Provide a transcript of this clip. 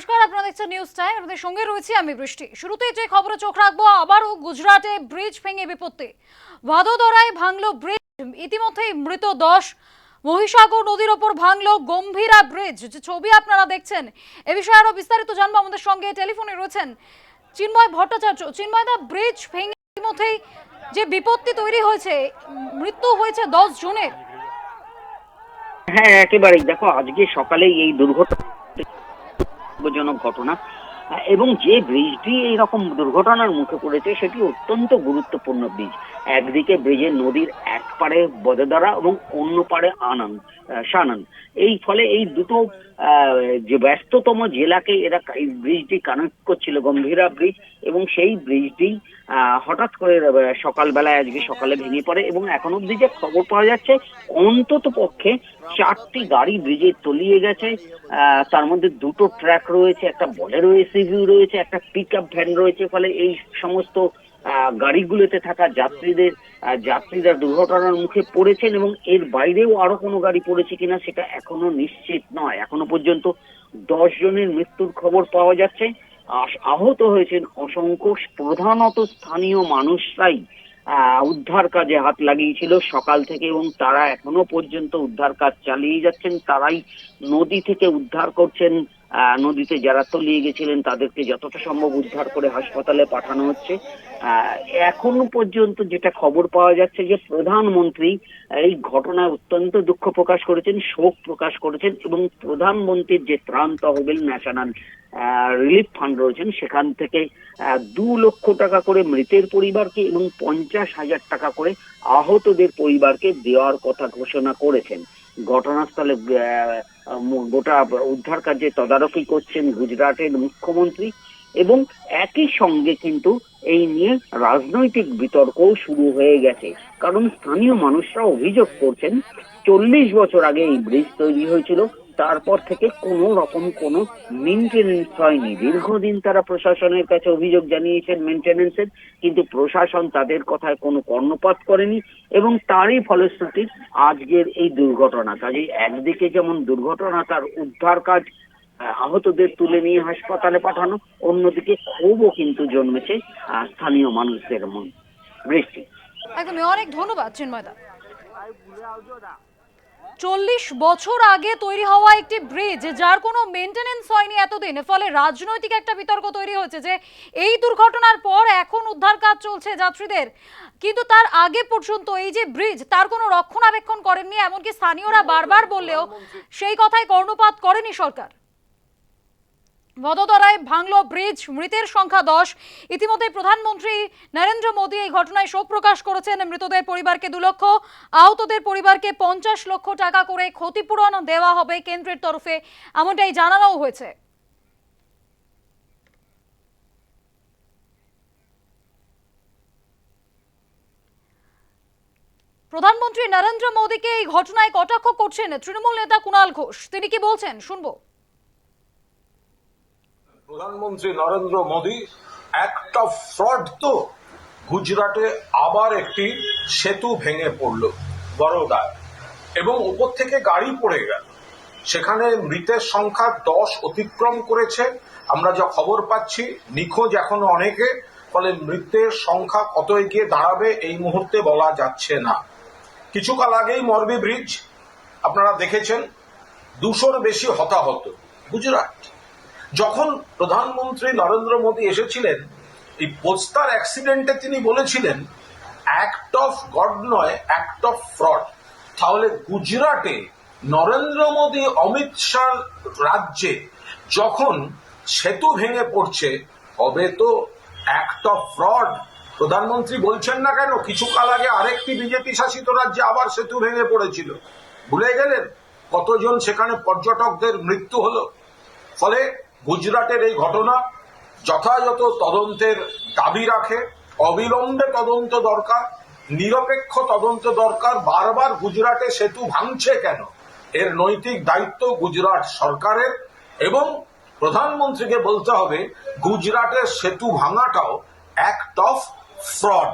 নমস্কার, আপনারা দেখছেন নিউজ টাইম আপনাদের সঙ্গে রয়েছি আমি বৃষ্টি। শুরুতেই যে খবরে চোখ রাখব, আবারও গুজরাটে ব্রিজ ভেঙে বিপত্তি। ভাদোদরায় ভাঙলো ব্রিজ, ইতিমধ্যেই মৃত দশ। মহিসাগর নদীর ওপর ভাঙলো গম্ভীরা ব্রিজ। যে ছবি আপনারা দেখছেন, এ বিষয়ে আরও বিস্তারিত জানব আমাদের সঙ্গে। টেলিফোনে রয়েছেন চিন্ময় ভট্টাচার্য। চিন্ময়দা ব্রিজ ভেঙে ইতিমধ্যেই যে বিপত্তি তৈরি হয়েছে, মৃত্যু হয়েছে দশ জনের। হ্যাঁ একেবারেই। দেখো, আজকে সকালে এই দুর্ঘটনাজনক ঘটনা এবং যে ব্রিজটি এইরকম দুর্ঘটনার মুখে পড়েছে, সেটি অত্যন্ত গুরুত্বপূর্ণ ব্রিজ। একদিকে ব্রিজে নদীর এক পারে বদেদারা এবং অন্য পারে আনান সানান এই ফলে এই দুটো যে ব্যস্ততম জেলাকে এরা এই ব্রিজটি কানেক্ট করছিল, গম্ভীরা ব্রিজ, এবং সেই ব্রিজটি হঠাৎ করে সকালবেলায় আজকে সকালে ভেঙে পড়ে, এবং এখন অব্দি যে খবর পাওয়া যাচ্ছে, অন্তত পক্ষে চারটি গাড়ি ব্রিজে তলিয়ে গেছে। তার মধ্যে দুটো ট্র্যাক রয়েছে, একটা বলেরো এসিভিউ রয়েছে, একটা পিক আপ ভ্যান রয়েছে, ফলে এই সমস্ত গাড়িগুলোতে থাকা যাত্রীদের যাত্রীরা দুর্ঘটনার মুখে পড়েছেন এবং এর বাইরেও আরও কোনো গাড়ি পড়েছে কিনা সেটা এখনও নিশ্চিত নয়। এখনও পর্যন্ত দশ জনের মৃত্যুর খবর পাওয়া যাচ্ছে। আহত হয়েছেন অসংখ্য প্রধানত স্থানীয় মানুষরাই। উদ্ধার কাজে হাত লাগিয়েছিল সকাল থেকে এবং তারা এখনও পর্যন্ত উদ্ধার কাজ চালিয়ে যাচ্ছেন। তারাই নদী থেকে উদ্ধার করছেন নদীতে যারা তলিয়ে গেছিলেন তাদেরকে যতটা সম্ভব উদ্ধার করে হাসপাতালে পাঠানো হচ্ছে। এখনও পর্যন্ত যেটা খবর পাওয়া যাচ্ছে যে প্রধানমন্ত্রী এই ঘটনায় অত্যন্ত দুঃখ প্রকাশ করেছেন, শোক প্রকাশ করেছেন এবং প্রধানমন্ত্রীর যে ত্রাণ তহবিল ন্যাশনাল রিলিফ ফান্ড রয়েছেন, সেখান থেকে দু লক্ষ টাকা করে মৃতের পরিবারকে এবং পঞ্চাশ হাজার টাকা করে আহতদের পরিবারকে দেওয়ার কথা ঘোষণা করেছেন। ঘটনাস্থলে গোটা উদ্ধার কাজে তদারকি করছেন গুজরাটের মুখ্যমন্ত্রী এবং একই সঙ্গে কিন্তু এই নিয়ে রাজনৈতিক বিতর্ক শুরু হয়ে গেছে। কারণ স্থানীয় মানুষরা অভিযোগ করছেন, চল্লিশ বছর আগে এই ব্রিজ তৈরি হয়েছিল তারপর থেকে কোনো রকম কোনো মেনটেনেন্স হয়নি। দীর্ঘদিন তারা প্রশাসনের কাছে অভিযোগ জানিয়েছেন মেনটেনেন্সের কিন্তু প্রশাসন তাদের কথায় কোনো কর্ণপাত করেনি এবং তারই ফলশ্রুতি আজকের এই দুর্ঘটনা। কাজেই একদিকে যেমন দুর্ঘটনা তার উদ্ধার কাজ আহতদের তুলে নিয়ে হাসপাতালে পাঠানো, অন্যদিকে ক্ষোভও কিন্তু জন্মেছে স্থানীয় মানুষদের মন বৃষ্টি একদমই, অনেক ধন্যবাদ চিন্ময়দা চল্লিশ বছর আগে তৈরি হওয়া একটি ব্রিজ যার কোনো মেনটেনেন্স হয়নি এতদিন, ফলে রাজনৈতিক একটা বিতর্ক তৈরি হয়েছে যে এই দুর্ঘটনার পর এখন উদ্ধার কাজ চলছে যাত্রীদের। কিন্তু তার আগে পর্যন্ত এই যে ব্রিজ তার কোনো রক্ষণাবেক্ষণ করেননি, এমনকি স্থানীয়রা বারবার বললেও সেই কথায় কর্ণপাত করেনি সরকার। ভদোদরায় ভাঙলো ব্রিজ, মৃতের সংখ্যা দশ। ইতিমধ্যে প্রধানমন্ত্রী নরেন্দ্র মোদী এই ঘটনায় শোক প্রকাশ করেছেন। মৃতদের পরিবারকে দু লক্ষ, আহতদের পরিবারকে পঞ্চাশ লক্ষ টাকা করে ক্ষতিপূরণ দেওয়া হবে কেন্দ্রের তরফে। এমনটাই জানানোও হয়েছে। প্রধানমন্ত্রী নরেন্দ্র মোদীকে এই ঘটনায় কটাক্ষ করছেন তৃণমূল নেতা কুণাল ঘোষ। তিনি কি বলছেন? শুনব। প্রধানমন্ত্রী নরেন্দ্র মোদী একটা ফ্রড তো গুজরাটে আবার একটি সেতু ভেঙে পড়ল বড়োদায় এবং উপর থেকে গাড়ি পড়ে গেল। সেখানে মৃতের সংখ্যা দশ অতিক্রম করেছে। আমরা যা খবর পাচ্ছি, নিখোঁজ এখনও অনেকে, ফলে মৃতের সংখ্যা কত এগিয়ে দাঁড়াবে এই মুহূর্তে বলা যাচ্ছে না। কিছুকাল আগেই মরবি ব্রিজ আপনারা দেখেছেন, দুশোর বেশি হতাহত। গুজরাট। যখন প্রধানমন্ত্রী নরেন্দ্র মোদী এসেছিলেন, এই পোস্তার অ্যাক্সিডেন্টে তিনি বলেছিলেন অ্যাক্ট অফ গড নয় অ্যাক্ট অফ ফ্রড তাহলে গুজরাটে নরেন্দ্র মোদী, অমিত শাহ রাজ্যে যখন সেতু ভেঙে পড়ছে হবে তো অ্যাক্ট অফ ফ্রড প্রধানমন্ত্রী বলছেন না কেন কিছু কাল আগে আরেকটি বিজেপি শাসিত রাজ্যে আবার সেতু ভেঙে পড়েছিল। ভুলে গেলেন কতজন সেখানে পর্যটকদের মৃত্যু হলো? ফলে গুজরাটের এই ঘটনা যথাযথ তদন্তের দাবি রাখে, অবিলম্বে তদন্ত দরকার, নিরপেক্ষ তদন্ত দরকার, বারবার গুজরাটে সেতু ভাঙছে কেন? এর নৈতিক দায়িত্ব গুজরাট সরকারের এবং প্রধানমন্ত্রীকে বলতে হবে, গুজরাটের সেতু ভাঙাটাও অ্যাক্ট অফ ফ্রড